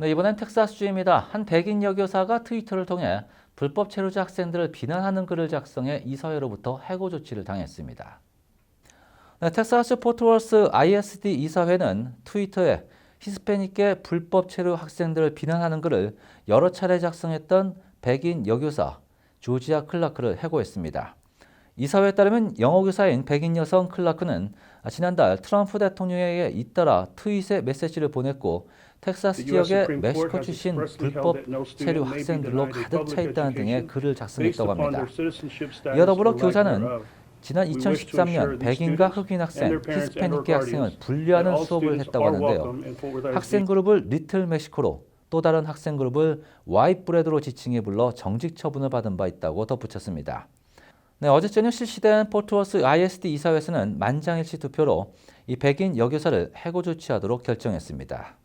네, 이번엔 텍사스주입니다. 한 백인 여교사가 트위터를 통해 불법 체류자 학생들을 비난하는 글을 작성해 이사회로부터 해고 조치를 당했습니다. 네, 텍사스 포트워스 ISD 이사회는 트위터에 히스패닉계 불법 체류 학생들을 비난하는 글을 여러 차례 작성했던 백인 여교사 조지아 클라크를 해고했습니다. 이사회에 따르면 영어 교사인 백인 여성 클라크는 지난달 트럼프 대통령에게 잇따라 트윗에 메시지를 보냈고 텍사스 지역의 멕시코 출신 불법 체류 학생들로 가득 차 있다는 등의 글을 작성했다고 합니다. 이와 더불어 교사는 지난 2013년 백인과 흑인 학생, 히스패닉계 학생을 분리하는 수업을 했다고 하는데요. 학생 그룹을 리틀 멕시코로 또 다른 학생 그룹을 와이트 브레드로 지칭해 불러 정직 처분을 받은 바 있다고 덧붙였습니다. 네, 어제 저녁 실시된 포트워스 ISD 이사회에서는 만장일치 투표로 이 백인 여교사를 해고 조치하도록 결정했습니다.